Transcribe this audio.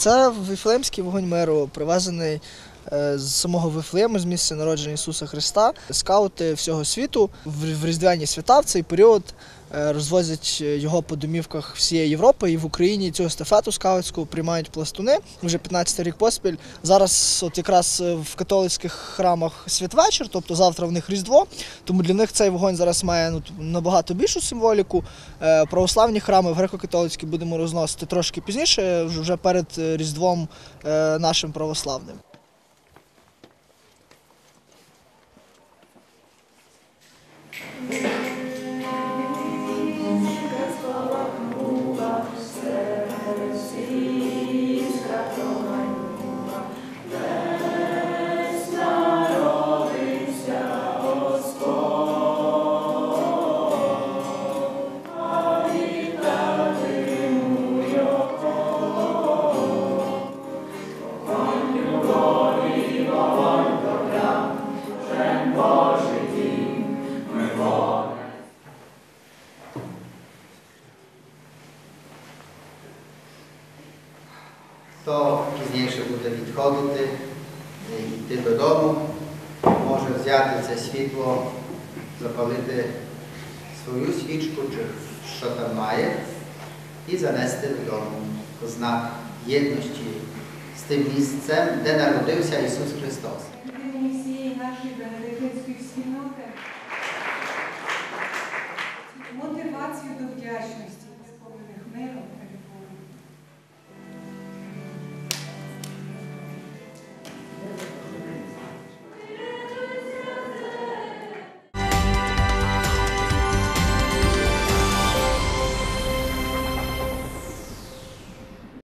Це Вифлеємський вогонь меру, привезений з самого Вифлеєму, з місця народження Ісуса Христа. Скаути всього світу в різдвяні свята в цей період е, розвозять його по домівках всієї Європи і в Україні цю естафету скаутську приймають пластуни вже 15 рік поспіль. Зараз, от якраз е, в католицьких храмах святвечір, тобто завтра в них Різдво, тому для них цей вогонь зараз має ну, набагато більшу символіку. Е, Православні храми в греко-католицькі будемо розносити трошки пізніше, вже- перед е, Різдвом е, нашим православним. Amen. to późniejsze będą odchodzić i ty do domu. Może wziąć to światło, zapalić swoją świczkę, czy co tam i zanieść do domu znak jedności z tym miejscem, gdzie narodził się Jezus Chrystus.